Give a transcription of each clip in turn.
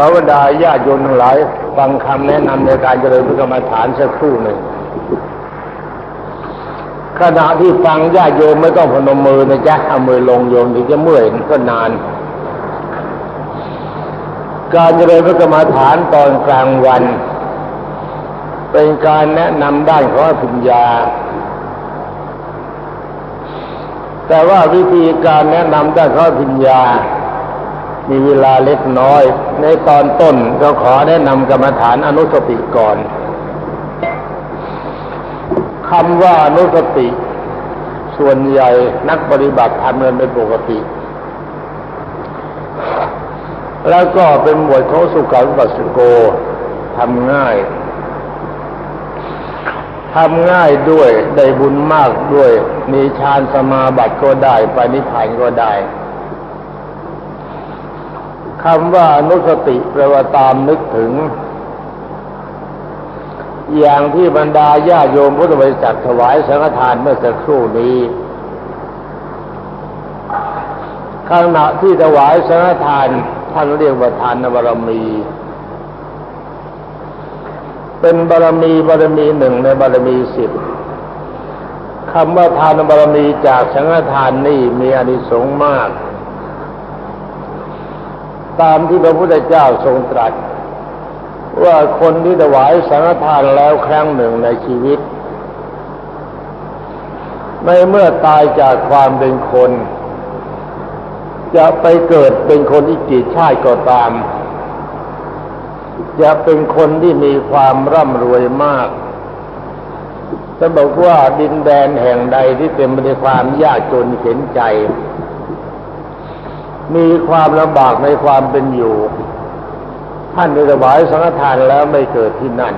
ขอบรรดาญาติโยมทั้งหลายฟังคำแนะนำในการเจริญพระกรรมฐานสักครู่หนึ่งขณะที่ฟังญาติโยมไม่ต้องพนมมือนะจ๊ะเอามือลงโยมถึงจะเมื่อยก็นาน การเจริญพระกรรมฐานตอนกลางวัน เป็นการแนะนำด้านของอภิญญา แต่ว่าวิธีการแนะนำด้านของอภิญญา มีเวลาเล็กน้อย ในตอนต้นเราขอแนะนำกรรมฐานอนุสติก่อนคำว่าอนุสติ ส่วนใหญ่นักปฏิบัติทำกันเป็นปกติ แล้วก็เป็นหมวดของสุขังปัสสโกทำง่ายทำง่ายด้วยได้บุญมากด้วย มีฌานสมาบัติก็ได้ไปนิพพานก็ได้ คำว่าอนุสติแปลว่าตามนึกถึง อย่างที่บรรดาญาโยมพุทธบริษัทถวายสังฆทานเมื่อสักครู่นี้ขณะที่ถวายสังฆทานท่านเรียกว่าทานบารมี เป็นบารมีบารมีหนึ่งในบารมีสิบคำว่าทานบารมีจากสังฆทานนี่มีอานิสงส์มาก ตามที่พระพุทธเจ้าทรงตรัส ว่าคนที่ถวายสังฆทานแล้วครั้งหนึ่งในชีวิต ในเมื่อตายจากความเป็นคน จะไปเกิดเป็นคนอีกกี่ชาติก็ตาม จะเป็นคนที่มีความร่ำรวยมากจะบอกว่าดินแดนแห่งใดที่เต็มไปด้วยความยากจนเข็นใจ มีความลำบากในความเป็นอยู่ ท่านได้ถวายสังฆทานแล้วไม่เกิดที่นั่น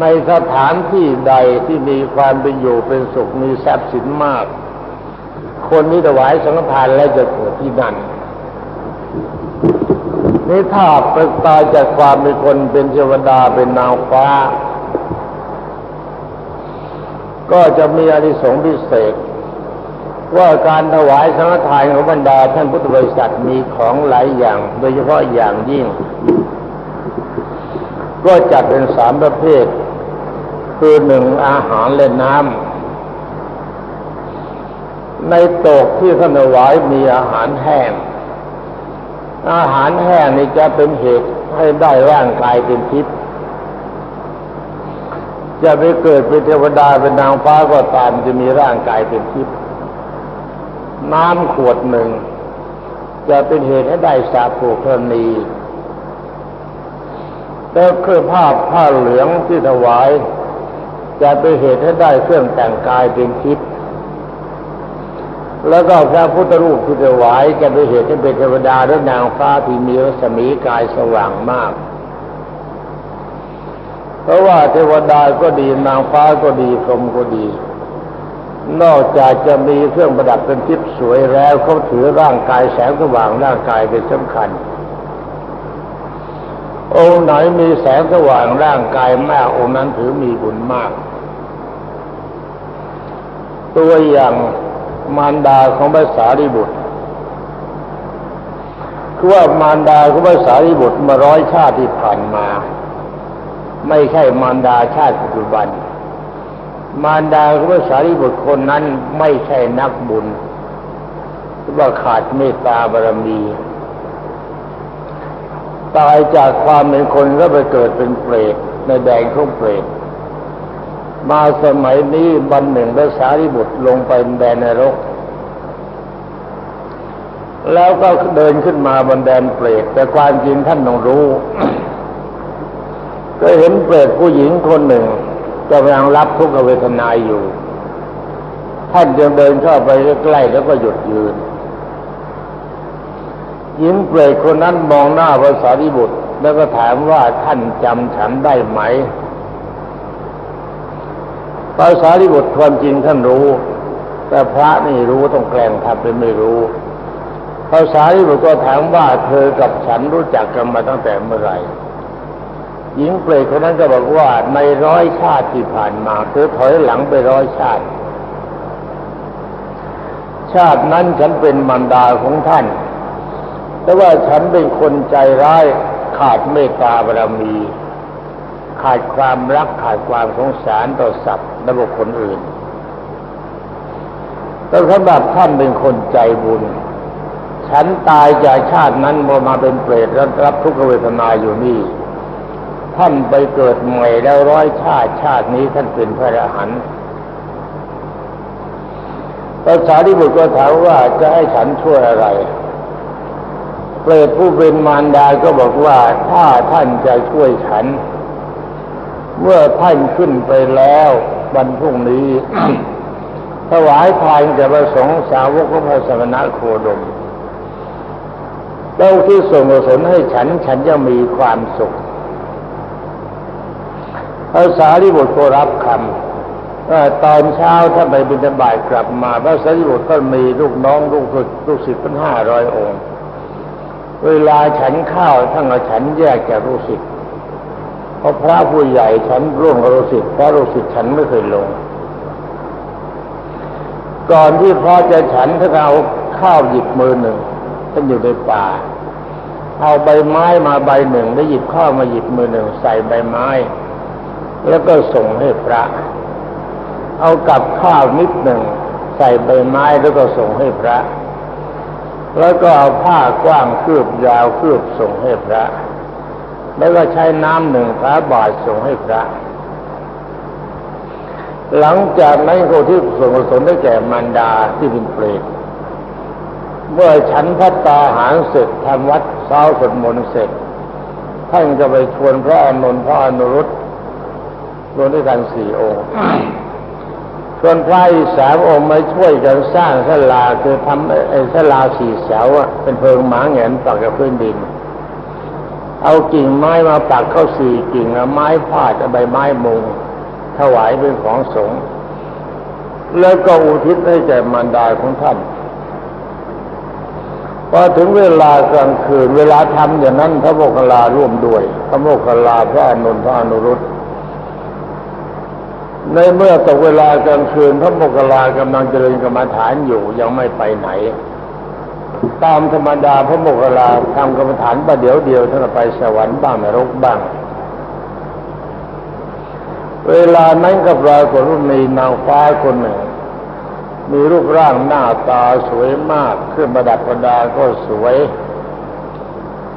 ในสถานที่ใดที่มีความเป็นอยู่เป็นสุขมีทรัพย์สินมาก คนที่ถวายสังฆทานแล้วจะเกิดที่นั่นนี่ถ้าไปตายจากความเป็นคนเป็นเทวดาเป็นนางฟ้า ก็จะมีอานิสงส์พิเศษ ว่าการถวายสังฆทานของบรรดาท่านพุทธบริษัทมีของหลายอย่าง โดยเฉพาะอย่างยิ่ง ก็จัดเป็นสามประเภท คือหนึ่งอาหารและน้ำในโตกที่ท่านถวายมีอาหารแห้ง อาหารแห้งนี่จะเป็นเหตุให้ได้ร่างกายเป็นทิพย์จะไปเกิดเป็นเทวดาเป็นนางฟ้าก็ตามจะมีร่างกายเป็นทิพย์ น้ำขวดหนึ่ง จะเป็นเหตุให้ได้สาภูกรณีแล้วเครื่องผ้าผ้าเหลืองที่ถวาย จะเป็นเหตุให้ได้เครื่องแต่งกายเป็นทิพย์แล้วก็พระพุทธรูปที่ถวายจะเป็นเหตุให้เป็นเทวดาและนางฟ้าที่มีรัศมีกายสว่างมากเพราะว่าเทวดาก็ดีนางฟ้าก็ดีพรหมก็ดี นอกจากจะมีเครื่องประดับเป็นทิพย์สวยแล้วเขาถือร่างกายแสงสว่างร่างกายเป็นสำคัญ องค์ไหนมีแสงสว่างร่างกายมากองค์นั้นถือมีบุญมาก ตัวอย่างมารดาของพระสารีบุตรคือว่ามารดาของพระสารีบุตรมาร้อยชาติที่ผ่านมา ไม่ใช่มารดาชาติปัจจุบัน มารดาของพระสารีบุตรคนนั้นไม่ใช่นักบุญคือว่าขาดเมตตาบารมีตายจากความเป็นคนก็ไปเกิดเป็นเปรตในแดงของเปรตมาสมัยนี้วันหนึ่งพระสารีบุตรลงไปแดนนรก แล้วก็เดินขึ้นมาบนแดนเปรตแต่ความจริงท่านต้องรู้ ก็เห็นเปรตผู้หญิงคนหนึ่ง กำลังรับทุกขเวทนาอยู่ ท่านจึงเดินเข้าไปใกล้แล้วก็หยุดยืนหญิงเปรตคนนั้นมองหน้าพระสารีบุตร แล้วก็ถามว่าท่านจำฉันได้ไหมพระสารีบุตรความจริงท่านรู้ แต่พระนี่รู้ต้องแกล้งทำเป็นไม่รู้พระสารีบุตรก็ถามว่าเธอกับฉันรู้จักกันมาตั้งแต่เมื่อไหร่ หญิงเปรตคนนั้นก็บอกว่าในร้อยชาติที่ผ่านมาเธอถอยหลังไปร้อยชาติ ชาตินั้นฉันเป็นมารดาของท่าน แต่ว่าฉันเป็นคนใจร้ายขาดเมตตาบารมี ขาดความรักขาดความสงสารต่อสัตว์และบุคคลอื่นแต่สำหรับท่านเป็นคนใจบุญ ฉันตายจากชาตินั้นมาเป็นเปรตแล้วรับทุกขเวทนาอยู่นี่ ท่านไปเกิดใหม่แล้วร้อยชาติชาตินี้ท่านเป็นพระอรหันต์ภาษาที่บุตรก็ถามว่าจะให้ฉันช่วยอะไร เปรตผู้เป็นมารดาก็บอกว่าถ้าท่านจะช่วยฉัน เมื่อท่านขึ้นไปแล้ววันพรุ่งนี้ถวายทานแก่พระสงฆ์สาวกพระสมณะโคดมเราที่ส่งกุศลให้ฉันฉันจะมีความสุข ภาษาที่บุตรก็รับคำตอนเช้าถ้านไปบิณฑบาตกลับมาพระสารีบุตรก็มีลูกน้องลูกศิษย์ลูกศิษย์เป็นห้าร้อยองค์ เวลาฉันข้าวท่านเอาฉันแยกจากลูกศิษย์เพราะพระผู้ใหญ่ฉันร่วมกับลูกศิษย์พระลูกศิษย์ฉันไม่เคยลง ก่อนที่พ่อจะฉันท่านเอาข้าวหยิบมือหนึ่งท่านอยู่ในป่าเอาใบไม้มาใบหนึ่งแล้วหยิบข้าวมาหยิบมือหนึ่งใส่ใบไม้ แล้วก็ส่งให้พระ เอากับข้าวนิดหนึ่งใส่ใบไม้แล้วก็ส่งให้พระ แล้วก็เอาผ้ากว้างคืบยาวคืบส่งให้พระ แล้วก็ใช้น้ำหนึ่งพระบาทส่งให้พระ หลังจากนั้นคนที่ส่งกุศลได้แก่มารดาที่เป็นเปรตเมื่อฉันพัตตาหารเสร็จทำวัดเช้าสวดมนต์เสร็จท่านก็ไปชวนพระอานนท์พระอนุรุต รวมด้วยกันสี่องค์ชวนพระอีกสามองค์มาช่วยกันสร้างศาลาคือทำไอ้ศาลาสี่เสาอะเป็นเพิงหมาแหงนปักกับพื้นดิน เอากิ่งไม้มาปักเข้าสี่กิ่งเอาไม้พาดเอาใบไม้มุงถวายเป็นของสงฆ์แล้วก็อุทิศให้แก่มารดาของท่านพอถึงเวลากลางคืน เวลาทำอย่างนั้นพระโมคคัลลาร่วมด้วย พระโมคคัลลาพระอานนท์พระอนุรุต ในเมื่อตกเวลากลางคืนพระโมคลากำลังเจริญกรรมฐานอยู่ยังไม่ไปไหน ตามธรรมดาพระโมคลาทำกรรมฐานประเดี๋ยวเดียวท่านไปสวรรค์บ้างนรกบ้าง เวลานั้นก็ปรากฏว่ามีนางฟ้าคนหนึ่ง มีรูปร่างหน้าตาสวยมากเครื่องประดับประดาก็สวย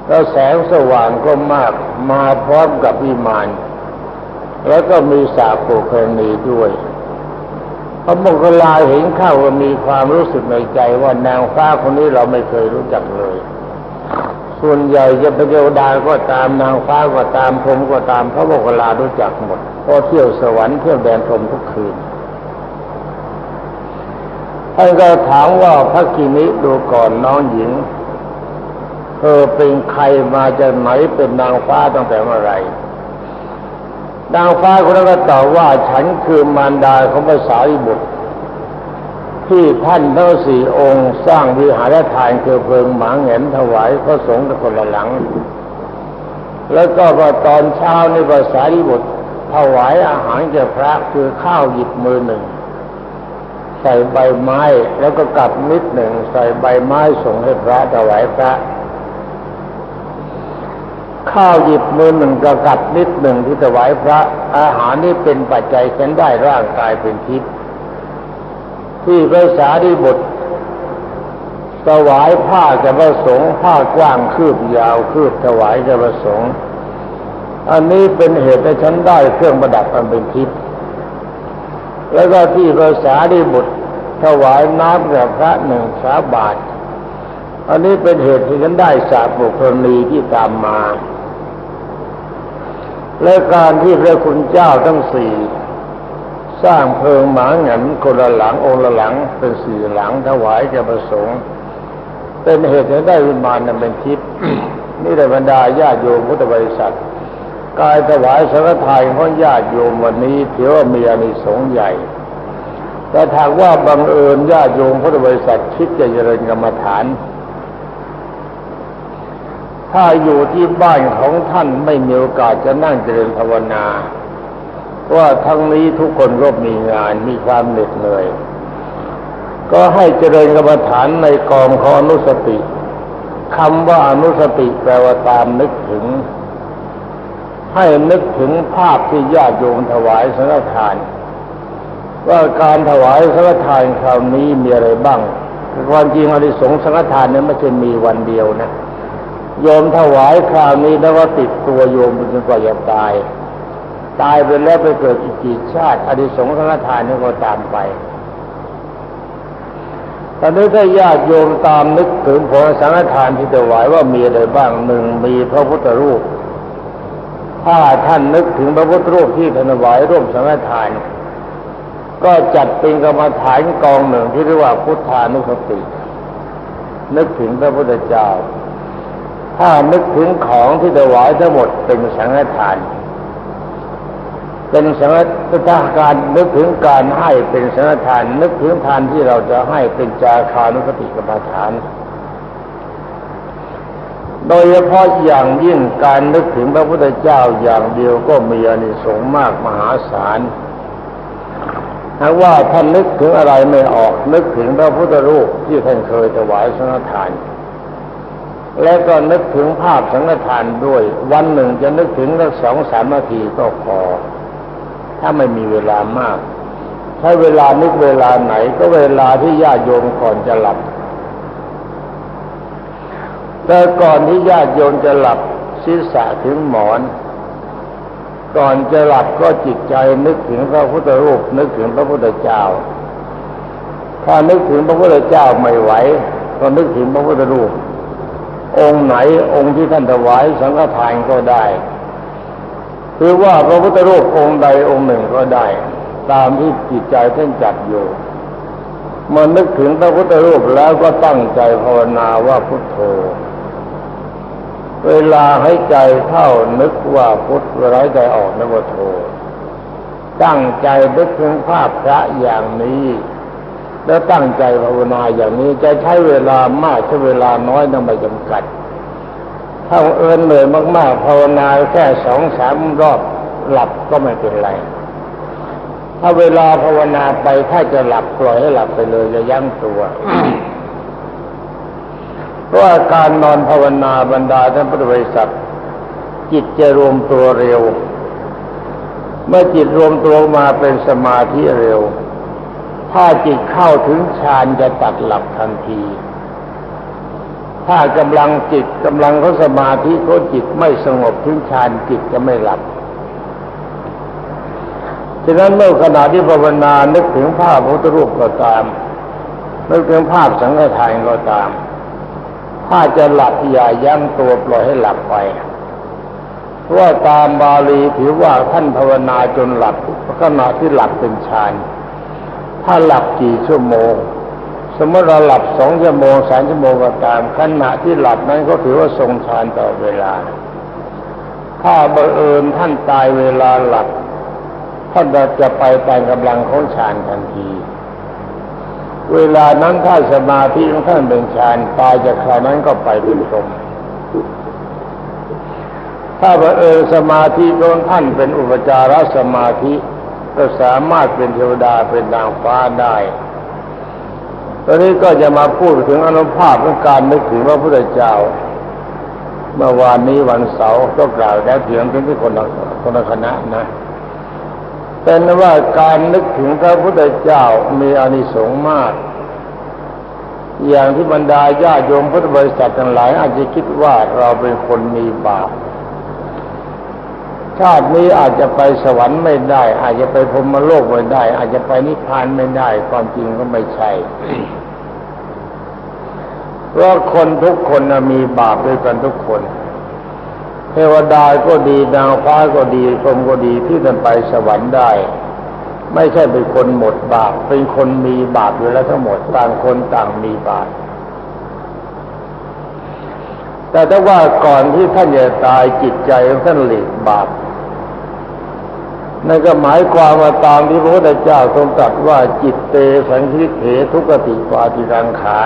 แล้วแสงสว่างก็มากมาพร้อมกับวิมาน แล้วก็มีสาโปกรณีด้วยพระโมคคัลลาเห็นเข้าก็มีความรู้สึกในใจว่านางฟ้าคนนี้เราไม่เคยรู้จักเลย ส่วนใหญ่จะเป็นเทวดาก็ตามนางฟ้าก็ตามพรมก็ตามพระโมคคัลลารู้จักหมดเพราะเที่ยวสวรรค์เที่ยวแดนพรมทุกคืนท่านก็ถามว่าพระกินิดูก่อนน้องหญิงเธอเป็นใครมาจากไหนเป็นนางฟ้าตั้งแต่เมื่อไหร่ นางฟ้าคนนั้นก็ตอบว่าฉันคือมารดาของพระสารีบุตร ที่ท่านทั้งสี่องค์สร้างวิหารทานคือเพลิงหมางเหงนถวายพระสงฆ์คนละหลัง แล้วก็พอตอนเช้าในภาษาริบุตรถวายอาหารแก่พระคือข้าวหยิบมือหนึ่ง ใส่ใบไม้แล้วก็กลับนิดหนึ่ง ใส่ใบไม้ส่งให้พระถวายพระ ข้าวหยิบมือหนึ่งก็กลับนิดหนึ่งที่ถวายพระอาหารนี่เป็นปัจจัยฉันได้ร่างกายเป็นทิพย์ที่พระสารีบุตรถวายผ้าแก่พระสงฆ์ผ้ากว้างคืบยาวคืบถวายแก่พระสงฆ์อันนี้เป็นเหตุให้ฉันได้เครื่องประดับอันเป็นทิพย์แล้วก็ที่พระสารีบุตรถวายน้ำแก่พระหนึ่งสาบาทอันนี้เป็นเหตุที่ฉันได้สาบุคลณีที่ตามมา และการที่พระคุณเจ้าทั้งสี่สร้างเพิงหมาหงันคนละหลังองค์ละหลังเป็นสี่หลังถวายแก่ประสงค์ เป็นเหตุให้ได้วิมานนั้นเป็นทิพย์นี่แต่บรรดาญาโยมพุทธบริษัทกายถวายสังฆทานของญาติโยมวันนี้ถือว่ามีอานิสงส์ใหญ่ แต่ถากว่าบังเอิญญาติโยมพุทธบริษัทคิดจะเจริญกรรมฐาน ถ้าอยู่ที่บ้านของท่านไม่มีโอกาสจะนั่งเจริญภาวนา ว่าทั้งนี้ทุกคนก็มีงานมีความเหน็ดเหนื่อย ก็ให้เจริญกรรมฐานในกองของอนุสติคำว่าอนุสติแปลว่าตามนึกถึง ให้นึกถึงภาพที่ญาติโยมถวายสังฆทาน ว่าการถวายสังฆทานคราวนี้มีอะไรบ้างความจริงอานิสงส์สังฆทานเนี่ยไม่ใช่มีวันเดียวนะ โยมถวายคราวนี้แล้วว่าติดตัวโยมจนกว่าจะตาย ตายไปแล้วไปเกิดอีกกี่ชาติอานิสงส์สังฆทานนี่ก็ตามไปตอนนี้ถ้าญาติโยมตามนึกถึงผลสังฆทานที่ถวายว่ามีอะไรบ้างหนึ่งมีพระพุทธรูป ถ้าท่านนึกถึงพระพุทธรูปที่ถวายร่วมสังฆทาน ก็จัดเป็นกรรมฐานกองหนึ่งที่เรียกว่าพุทธานุสติ นึกถึงพระพุทธเจ้า ถ้านึกถึงของที่ถวายทั้งหมดเป็นสังฆทาน เป็นสังฆทานการนึกถึงการให้เป็นสังฆทาน นึกถึงทานที่เราจะให้เป็นจาคานุสติกรรมฐาน โดยเฉพาะอย่างยิ่งการนึกถึงพระพุทธเจ้าอย่างเดียวก็มีอานิสงส์มากมหาศาลหาว่าท่านนึกถึงอะไรไม่ออกนึกถึงพระพุทธรูปที่ท่านเคยถวายสังฆทาน และก็นึกถึงภาพสังฆทานด้วย วันหนึ่งจะนึกถึงสักสองสามนาทีก็พอถ้าไม่มีเวลามาก ใช้เวลานึกเวลาไหนก็เวลาที่ญาติโยมก่อนจะหลับ แต่ก่อนที่ญาติโยมจะหลับศีรษะถึงหมอน ก่อนจะหลับก็จิตใจนึกถึงพระพุทธรูปนึกถึงพระพุทธเจ้า ถ้านึกถึงพระพุทธเจ้าไม่ไหว ก็นึกถึงพระพุทธรูป องค์ไหนองค์ที่ท่านถวายสังฆทานก็ได้หรือว่าพระพุทธรูปองค์ใดองค์หนึ่งก็ได้ ตามที่จิตใจท่านจัดอยู่เมื่อนึกถึงพระพุทธรูปแล้วก็ตั้งใจภาวนาว่าพุทโธ เวลาให้ใจเข้านึกว่าพุทธเวลาให้ใจออกนึกว่าโธตั้งใจนึกถึงภาพพระอย่างนี้ แล้วตั้งใจภาวนาอย่างนี้จะใช้เวลามากใช้เวลาน้อยต้องไม่จำกัด ถ้าเอินเหนื่อยมากๆภาวนาแค่สองสามรอบหลับก็ไม่เป็นไร ถ้าเวลาภาวนาไปถ้าจะหลับปล่อยให้หลับไปเลยจะยั้งตัวเพราะาการนอนภาวนาบรรดาท่านพุทธบริษัทจิตจะรวมตัวเร็ว เมื่อจิตรวมตัวมาเป็นสมาธิเร็ว ถ้าจิตเข้าถึงฌานจะตัดหลับทันที ถ้ากำลังจิตกำลังเขาสมาธิเขาจิตไม่สงบถึงฌานจิตจะไม่หลับฉะนั้นเมื่อขณะที่ภาวนานึกถึงภาพพระพุทธรูปก็ตามนึกถึงภาพสังฆทานก็ตาม ถ้าจะหลับอย่ายั้งตัวปล่อยให้หลับไปเพราะว่าตามบาลีถือว่าท่านภาวนาจนหลับขณะที่หลับเป็นฌาน ถ้าหลับกี่ชั่วโมง สมมติเราหลับสองชั่วโมงสามชั่วโมงก็ตามขณะที่หลับนั้นก็ถือว่าทรงฌานต่อเวลา ถ้าบังเอิญท่านตายเวลาหลับท่านจะไปตามกำลังของฌานทันที เวลานั้นถ้าสมาธิของท่านเป็นฌานตายจากคราวนั้นก็ไปเป็นพรหมถ้าบังเอิญสมาธิของท่านเป็นอุปจารสมาธิ ก็สามารถเป็นเทวดาเป็นนางฟ้าได้ ตอนนี้ก็จะมาพูดถึงอนุภาพของการนึกถึงพระพุทธเจ้า เมื่อวานนี้วันเสาร์ก็กล่าวได้เพียงถึงที่คนคนคณะนะเป็นว่าการนึกถึงพระพุทธเจ้ามีอานิสงส์มาก อย่างที่บรรดาญาโยมพุทธบริษัททั้งหลายอาจจะคิดว่าเราเป็นคนมีบาป ชาตินี้อาจจะไปสวรรค์ไม่ได้ อาจจะไปพรมโลกไม่ได้ อาจจะไปนิพพานไม่ได้ ความจริงก็ไม่ใช่เพราะคนทุกคนนะมีบาปด้วยกันทุกคน เทวดาก็ดีนางฟ้าก็ดีพรมก็ดีที่จะไปสวรรค์ได้ ไม่ใช่เป็นคนหมดบาปเป็นคนมีบาปอยู่แล้วทั้งหมดต่างคนต่างมีบาปแต่ถ้าว่าก่อนที่ท่านจะตายจิตใจของท่านหลีกบาป นั่นก็หมายความว่าตามที่พระพุทธเจ้าทรงตรัสว่าจิตเตสังคิเถทุกติปาจิรังขา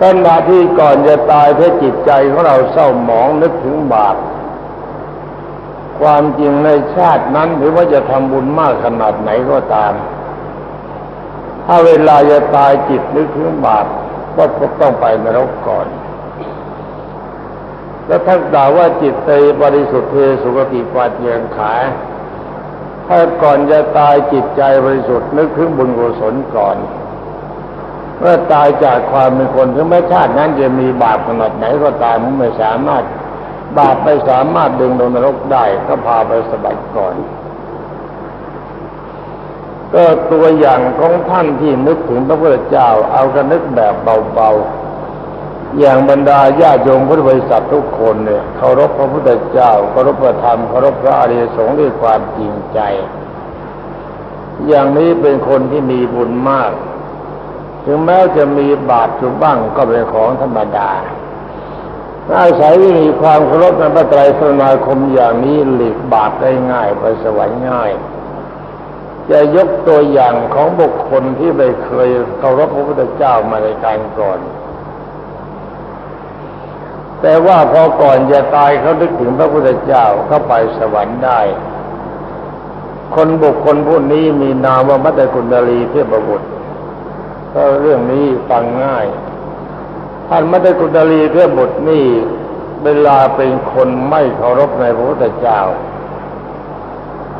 ขณะที่ก่อนจะตายถ้าจิตใจของเราเศร้าหมองนึกถึงบาปความจริงในชาตินั้นหรือว่าจะทำบุญมากขนาดไหนก็ตาม ถ้าเวลาจะตายจิตนึกถึงบาปก็ต้องไปนรกก่อน แล้วท่านกล่าวว่าจิตใจบริสุทธิ์เทสุกติปาเจียงขายถ้าก่อนจะตายจิตใจบริสุทธิ์นึกถึงบุญกุศลก่อนเมื่อตายจากความเป็นคนถึงแม้ชาตินั้นจะมีบาปขนาดไหนก็ตามมันไม่สามารถบาปไม่สามารถดึงลงนรกได้ก็พาไปสบัดก่อน ก็ตัวอย่างของท่านที่นึกถึงพระพุทธเจ้าเอากันนึกแบบเบาๆ อย่างบรรดาญาโยมพุทธบริษัททุกคนเนี่ยเคารพพระพุทธเจ้าเคารพพระธรรมเคารพพระอริยสงฆ์ด้วยความจริงใจ อย่างนี้เป็นคนที่มีบุญมาก ถึงแม้จะมีบาปอยู่บ้างก็เป็นของธรรมดาอาศัยมีความเคารพในพระไตรสรณคมอย่างนี้หลีกบาปได้ง่ายไปสวรรค์ง่าย จะยกตัวอย่างของบุคคลที่ไม่เคยเคารพพระพุทธเจ้ามาในการก่อน แต่ว่าพอก่อนจะตายเขานึกถึงพระพุทธเจ้าเขาไปสวรรค์ได้ คนบุคคลผู้นี้มีนามว่ามัตตกุณดลีเทพบุตรก็เรื่องนี้ฟังง่ายท่านมัตตกุณดลีเทพบุตรนี่เวลาเป็นคนไม่เคารพในพระพุทธเจ้า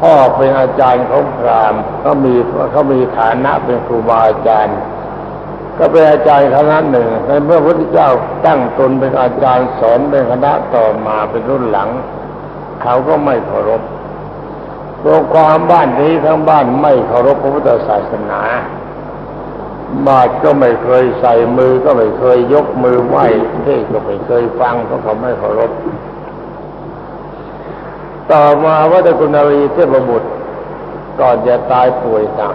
พ่อเป็นอาจารย์ของพราหมณ์เขามีเขามีฐานะเป็นครูบาอาจารย์ ก็เป็นอาจารย์คณะหนึ่งในเมื่อพระพุทธเจ้าตั้งตนเป็นอาจารย์สอนเป็นคณะต่อมาเป็นรุ่นหลัง เขาก็ไม่เคารพรวมความบ้านนี้ทั้งบ้านไม่เคารพพระพุทธศาสนา บาตรก็ไม่เคยใส่มือก็ไม่เคยยกมือไหว้เทศก็ไม่เคยฟังเพราะเขาไม่เคารพต่อมาวัดกุณารีเทพบุตรก่อนจะตายป่วยหนัก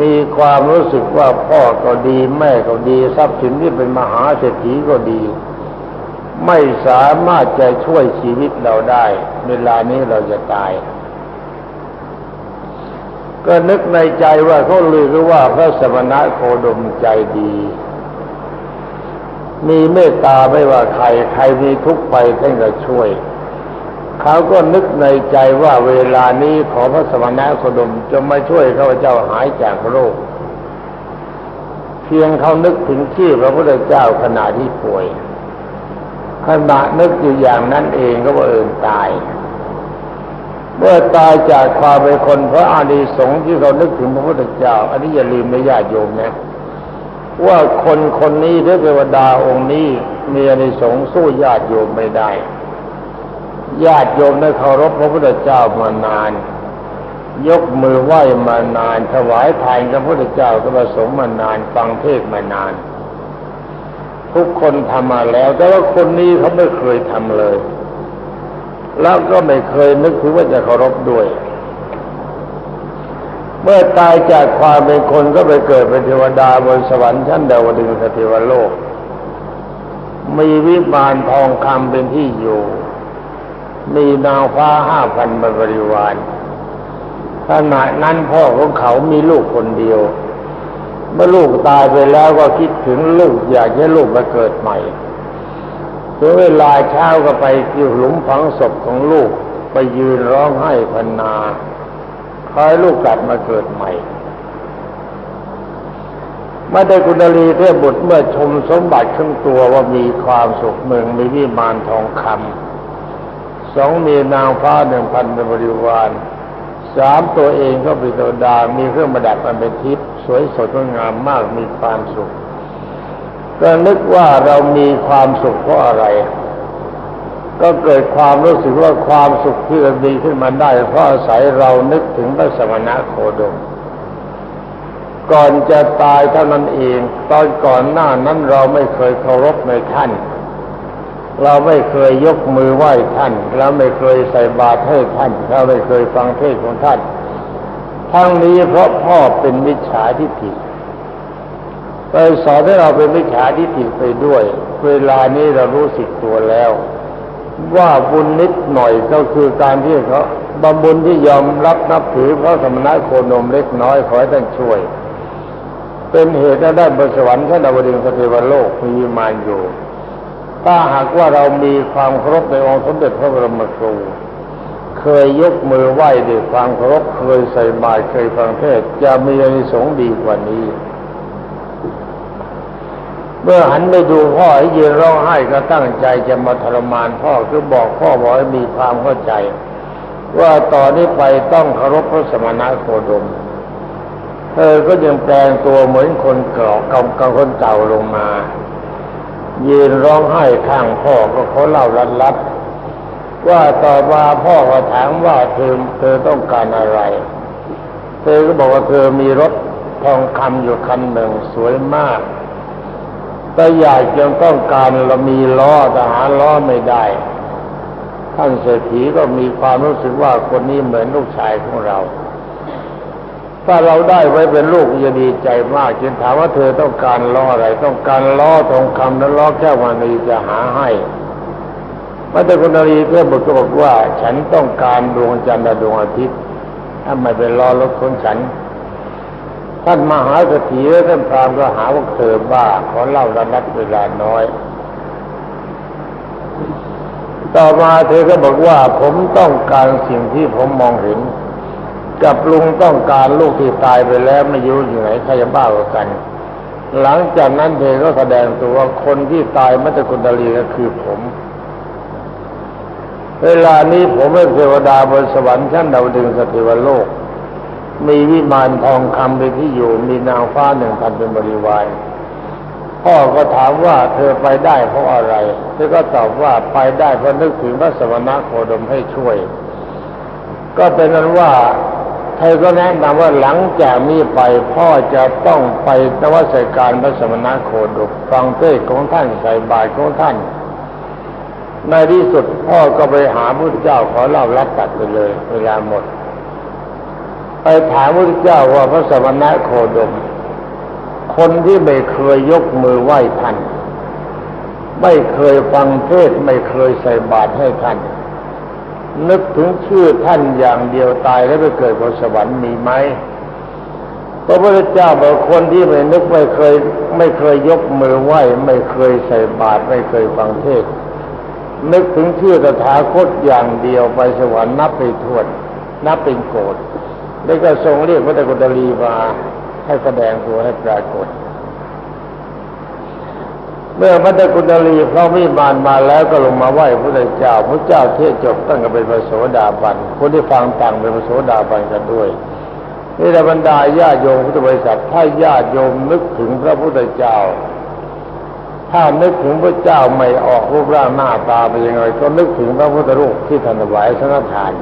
มีความรู้สึกว่าพ่อก็ดี แม่ก็ดีทรัพย์สินที่เป็นมหาเศรษฐีก็ดี ไม่สามารถจะช่วยชีวิตเราได้ เวลานี้เราจะตาย ก็นึกในใจว่าเขาลือกันว่าพระสมณะโคดมใจดี มีเมตตาไม่ว่าใคร ใครมีทุกข์ไปท่านก็ช่วย เขาก็นึกในใจว่าเวลานี้ขอพระสมณะโคดมจะมาช่วยข้าพเจ้าหายจากโรค เพียงเขานึกถึงชื่อพระพุทธเจ้าขณะที่ป่วยขณะนึกอยู่อย่างนั้นเองก็ว่าเอินตาย เมื่อตายจากความเป็นคนเพราะอานิสงส์ที่เขานึกถึงพระพุทธเจ้า อันนี้อย่าลืมไม่ญาติโยมนะว่าคนคนนี้หรือเทวดาองค์นี้มีอานิสงส์สู้ญาติโยมไม่ได้ ญาติโยมได้เคารพพระพุทธเจ้ามานาน ยกมือไหว้มานาน ถวายทานกับพระพุทธเจ้าก็ประสงค์มานาน ฟังเทศมานาน ทุกคนทำมาแล้ว แต่ว่าคนนี้เขาไม่เคยทำเลย แล้วก็ไม่เคยนึกถึงว่าจะเคารพด้วย เมื่อตายจากความเป็นคนก็ไปเกิดเป็นเทวดาบนสวรรค์ชั้นดาวดึงสเทวโลก มีวิมานทองคำเป็นที่อยู่ มีนางฟ้าห้าพันบริวารขณะนั้นพ่อของเขามีลูกคนเดียว เมื่อลูกตายไปแล้วก็คิดถึงลูกอยากให้ลูกมาเกิดใหม่ถึงเวลาเช้าก็ไปที่หลุมฝังศพของลูกไปยืนร้องไห้พันนาคอยลูกกลับมาเกิดใหม่ไม่ได้กุณลีเทพบุตรเมื่อชมสมบัติขึ้นตัวว่ามีความสุขเมืองมีวิมานทองคำ สองมีนางฟ้าหนึ่งพันบริวารสามตัวเองก็เป็นตัวดา มีเครื่องประดับอันเป็นทิพย์สวยสดงดงามมากมีความสุข ก็นึกว่าเรามีความสุขเพราะอะไร ก็เกิดความรู้สึกว่าความสุขที่เราดีขึ้นมาได้ เพราะอาศัยเรานึกถึงพระสมณะโคดมก่อนจะตายเท่านั้นเอง ตอนก่อนหน้านั้นเราไม่เคยเคารพในท่าน เราไม่เคยยกมือไหว้ท่าน เราไม่เคยใส่บาตรให้ท่าน เราไม่เคยฟังเทศของท่าน ทั้งนี้เพราะพ่อเป็นมิจฉาทิฏฐิไปสอนให้เราเป็นมิจฉาทิฏฐิไปด้วย เวลานี้เรารู้สึกตัวแล้ว ว่าบุญนิดหน่อยก็คือการที่เขาบำบุญที่ยอมรับนับถือพระสมณะโคดมเล็กน้อยขอให้ท่านช่วย เป็นเหตุได้บนสวรรค์ชั้นดาวดึงสเทวโลกมีมานอยู่ ถ้าหากว่าเรามีความเคารพในองค์สมเด็จพระบรมครู เคยยกมือไหว้ด้วยความเคารพเคยใส่บาตรเคยฟังเทศจะมีอานิสงส์ดีกว่านี้ เมื่อหันไปดูพ่อให้ยืนร้องไห้ก็ตั้งใจจะมาทรมานพ่อคือบอกพ่อบอกให้มีความเข้าใจ ว่าต่อนนี้ไปต้องเคารพพระสมณะโคดมเธอก็ยังแปลงตัวเหมือนคนเก่ากับกับคนเก่าลงมา ยืนร้องไห้ข้างพ่อก็เขาเล่ารัดรัดๆว่าต่อมาพ่อก็ถามว่าเธอเธอต้องการอะไร เธอก็บอกว่าเธอมีรถทองคำอยู่คันหนึ่งสวยมากแต่อยากจะต้องการเรามีล้อแต่หาล้อไม่ได้ ท่านเศรษฐีก็มีความรู้สึกว่าคนนี้เหมือนลูกชายของเรา ถ้าเราได้ไว้เป็นลูกจะดีใจมากจึงถามว่าเธอต้องการล้ออะไร ต้องการล้อทองคำและล้อแก้วมณีจะหาให้พระเจ้าคุณนรีเพื่อบอกก็บอกว่า ฉันต้องการดวงจันทร์และดวงอาทิตย์ถ้าไม่เป็นล้อรถของฉัน ท่านมหาเศรษฐีและท่านพรามก็หาว่าเธอบ้าขอเล่าระนับเวลาน้อยต่อมาเธอก็บอกว่าผมต้องการสิ่งที่ผมมองเห็น กับลุงต้องการลูกที่ตายไปแล้วไม่รู้อยู่ไหนใครจะบ้ากว่ากัน หลังจากนั้นเธอก็แสดงตัวว่าคนที่ตายมัตตกุณดาลีก็คือผม เวลานี้ผมเป็นเทวดาบนสวรรค์ชั้นดาวดึงสถิวโลก มีวิมานทองคำเป็นที่อยู่ มีนางฟ้าหนึ่งพันเป็นบริวารพ่อก็ถามว่าเธอไปได้เพราะอะไร เธอก็ตอบว่าไปได้เพราะนึกถึงพระสมณะโคดมให้ช่วย ก็เป็นนั้นว่า เธอก็แนะนำว่าหลังจากนี้ไปพ่อจะต้องไปนวัตการพระสมณโคดมฟังเทศของท่านใส่บาตรของท่าน ในที่สุดพ่อก็ไปหาพระพุทธเจ้าขอเล่ารับตัดไปเลย เวลาหมด ไปถามพระพุทธเจ้าว่าพระสมณโคดม คนที่ไม่เคยยกมือไหว้ท่าน ไม่เคยฟังเทศไม่เคยใส่บาตรให้ท่าน นึกถึงชื่อท่านอย่างเดียวตายแล้วไปเกิดบนสวรรค์มีไหมพระพุทธเจ้าบอกคนที่ไม่นึกไม่เคย ไม่เคยยกมือไหว้ไม่เคยใส่บาตรไม่เคยฟังเทศนึกถึงชื่อตถาคตอย่างเดียวไปสวรรค์นับไปทวนนับเป็นโกรธแล้วก็ทรงเรียกพระตะกุฎลีมาให้แสดงตัวให้ปรากฏ เมื่อพระตะกุฎลีพระวิมานมาแล้วก็ลงมาไหว้พระพุทธเจ้าพระเจ้าเทศจบตั้งแต่เป็นพระโสดาบันคนที่ฟังต่างเป็นพระโสดาบันกันด้วยนี่แหละบรรดาญาโยมพุทธบริษัทถ้าญาโยมนึกถึงพระพุทธเจ้า ถ้านึกถึงพระเจ้าไม่ออกรูปร่างหน้าตาเป็นยังไงก็นึกถึงพระพุทธรูปที่ท่านถวายสังฆทาน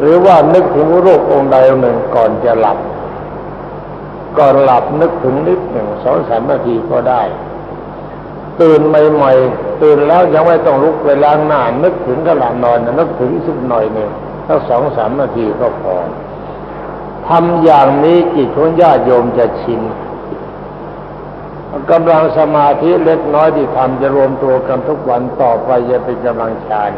หรือว่านึกถึงรูปองค์ใดองค์หนึ่งก่อนจะหลับก่อนหลับนึกถึงนิดหนึ่งสองสามนาทีก็ได้ ตื่นใหม่ๆตื่นแล้วยังไม่ต้องลุกไปล้างหน้า นึกถึงกระหลังนอนนึกถึงสักหน่อยหนึ่งถ้าสองสามนาทีก็พอทำอย่างนี้จิตของญาติโยมจะชินกำลังสมาธิเล็กน้อยที่ทำจะรวมตัวกันทุกวันต่อไปจะเป็นกำลังฌาน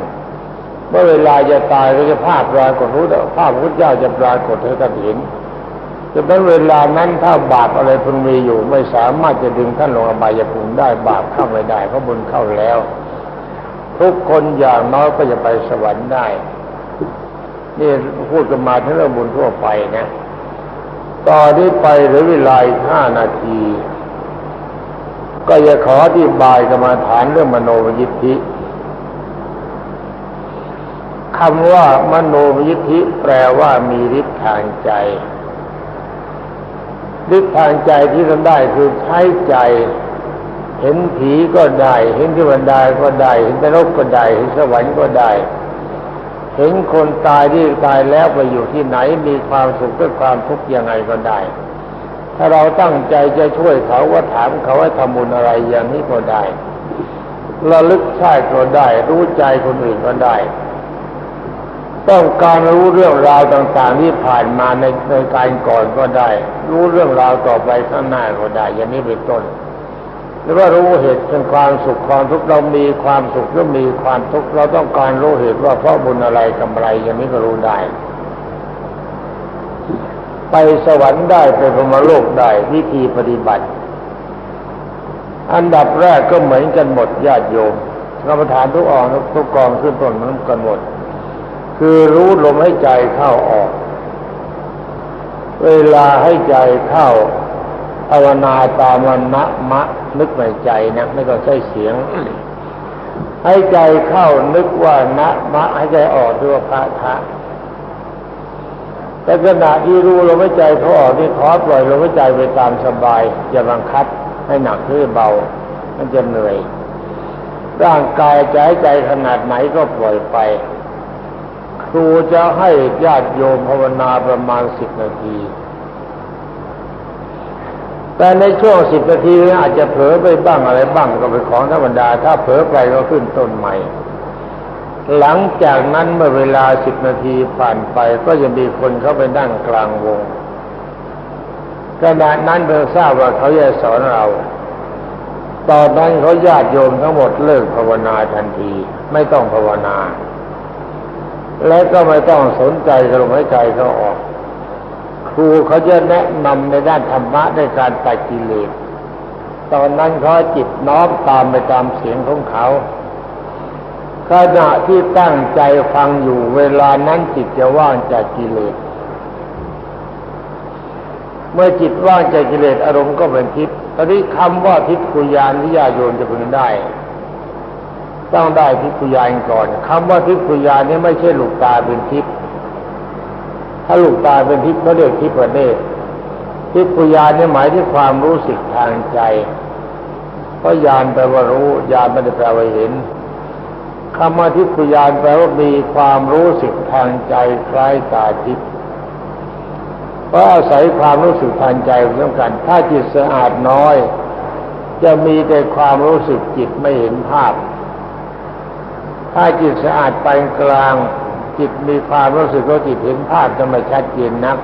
เมื่อเวลาจะตายก็จะภาพปรากฏรู้ภาพพระพุทธเจ้าจะปรากฏให้ท่านเห็น จะเป็นเวลานั้นถ้าบาปอะไรพึงมีอยู่ ไม่สามารถจะดึงท่านลงอบายภูมิได้บาปเข้าไม่ได้เพราะบุญเข้าแล้ว ทุกคนอย่างน้อยก็จะไปสวรรค์ได้นี่พูดกันมาทั้งเรื่องบุญทั่วไปนะต่อนนี้ไปหรือเวลาห้านาที ก็จะขออธิบายกรรมาฐานเรื่องมโนมยิทธิคำว่ามโนมยิทธิแปลว่ามีฤทธิ์ทางใจ ฤทธิ์ทางใจที่ท่านได้คือใช้ใจ เห็นผีก็ได้ เห็นเทวดาก็ได้ เห็นนรกก็ได้ เห็นสวรรค์ก็ได้ เห็นคนตายที่ตายแล้วไปอยู่ที่ไหนมีความสุขหรือความทุกข์ยังไงก็ได้ ถ้าเราตั้งใจจะช่วยเขาว่าถามเขาให้ทำบุญอะไรอย่างนี้ก็ได้ระลึกชาติก็ได้ รู้ใจคนอื่นก็ได้ ต้องการรู้เรื่องราวต่างๆที่ผ่านมาในในการก่อนก็ได้ รู้เรื่องราวต่อไปข้างหน้าก็ได้ อย่างนี้เป็นต้นหรือว่ารู้เหตุเป็นความสุขความทุกข์เรามีความสุขหรือมีความทุกข์เราต้องการรู้เหตุว่าเพราะบุญอะไรกำไร อย่างนี้ก็รู้ได้ ไปสวรรค์ได้ไปพรมโลกได้วิธีปฏิบัติ อันดับแรกก็เหมือนกันหมดญาติโยมกรรมฐานทุกอองทุกกองขึ้นต้นมือนกันหมด คือรู้ลมให้ใจเข้าออก เวลาให้ใจเข้าภาวนาตามวันนะมะ นึกในใจนะไม่ต้องใช้เสียง ให้ใจเข้านึกว่านะมะ ให้ใจออกด้วยพระทะแต่ขณะที่รู้ลมหายใจเขาออกนี่ขอปล่อยลมหายใจไปตามสบาย อย่าบังคับให้หนักหรือเบา มันจะเหนื่อย ร่างกายให้ใจขนาดไหนก็ปล่อยไป ครูจะให้ญาติโยมภาวนาประมาณสิบนาที แต่ในช่วงสิบนาทีนี้อาจจะเผลอไปบ้างอะไรบ้างก็เป็นของธรรมดา ถ้าเผลอไปก็ขึ้นต้นใหม่ หลังจากนั้นเมื่อเวลาสิบนาทีผ่านไปก็จะมีคนเข้าไปนั่งกลางวงขณะนั้นเพิ่งทราบว่าเขาจะสอนเรา ตอนนั้นเขาญาติโยมทั้งหมดเลิกภาวนาทันที ไม่ต้องภาวนา และก็ไม่ต้องสนใจลมหายใจเขาออก ครูเขาจะแนะนำในด้านธรรมะในการตัดกิเลสตอนนั้นเขาจิตน้อมตามไปตามเสียงของเขาขณะที่ตั้งใจฟังอยู่เวลานั้นจิตจะว่างจากกิเลส เมื่อจิตว่างจากกิเลสอารมณ์ก็เป็นทิพย์ตอนนี้คำว่าทิพย์กุยานที่ญาโยนจะพึงได้ ต้องได้ทิพยานก่อนคำว่าทิพยานนี้ไม่ใช่ลูกตาเป็นทิพย์ถ้าลูกตาเป็นทิพย์เขาเรียกทิพย์เนตรทิพยานนี่หมายถึงความรู้สึกทางใจเพราะยานแปลว่ารู้ยานไม่ได้แปลว่าเห็นคำว่าทิพยานแปลว่ามีความรู้สึกทางใจคล้ายตาทิพเพราะอาศัยความรู้สึกทางใจเรื่องกันถ้าจิตสะอาดน้อย จะมีแต่ความรู้สึกจิตไม่เห็นภาพ ถ้าจิตสะอาดไปกลาง จิตมีความรู้สึกว่าจิตเห็นภาพจะไม่ชัดเจนนัก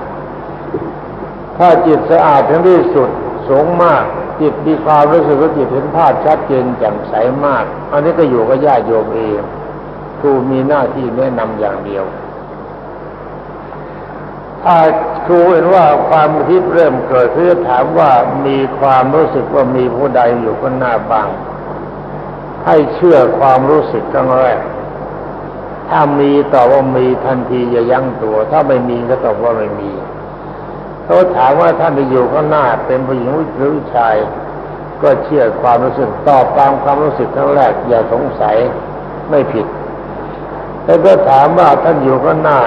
ถ้าจิตสะอาดถึงที่สุดสูงมาก จิตมีความรู้สึกว่าจิตเห็นภาพชัดเจนแจ่มใสมาก อันนี้ก็อยู่กับญาติโยมเองครูมีหน้าที่แนะนำอย่างเดียว ถ้าครูเห็นว่าความคิดเริ่มเกิดคือถามว่ามีความรู้สึกว่ามีผู้ใดอยู่ข้างหน้าบ้าง ให้เชื่อความรู้สึกครั้งแรก ถ้ามีตอบว่ามีทันทีอย่ายั้งตัว ถ้าไม่มีก็ตอบว่าไม่มีเขาถามว่าท่านไปอยู่ข้างหน้าเป็นผู้หญิงหรือผู้ชาย ก็เชื่อความรู้สึกตอบตามความรู้สึกครั้งแรก อย่าสงสัยไม่ผิด แล้วก็ถามว่าท่านอยู่ข้างหน้า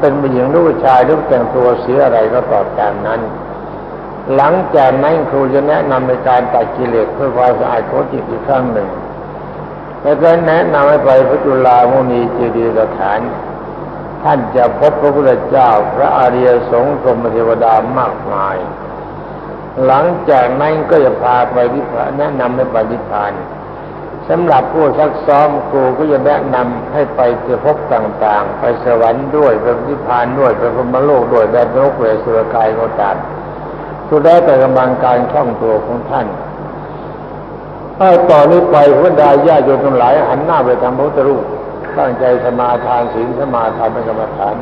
เป็นผู้หญิงหรือผู้ชายหรือแต่งตัวเสียอะไรก็ตอบตามนั้นหลังจากนั้นครูจะแนะนำในการตัดกิเลสเพื่อความสะอาดของจิตอีกครั้งหนึ่ง แล้วก็แนะนำให้ไปพระจุลามุนีเจดีย์สถาน ท่านจะพบพระพุทธเจ้าพระอริยสงฆ์พรมเทวดามากมาย หลังจากนั้นก็จะพาไปนิพานแนะนำให้ไปนิพานสำหรับผู้ซักซ้อมครูก็จะแนะนำให้ไปเจอพบต่างๆ ไปสวรรค์ด้วยไปนิพพานด้วยไปพรหมโลกด้วยแดนโลกเวสุรกายก็ตามสุดแล้วแต่กำลังการคล่องตัวของท่าน ถ้าต่อนนี้ไปพระดาญาโยมทั้งหลายหันหน้าไปทำพระพุทธรูปตั้งใจสมาทานศีลสมาทานเป็นกรรมฐาน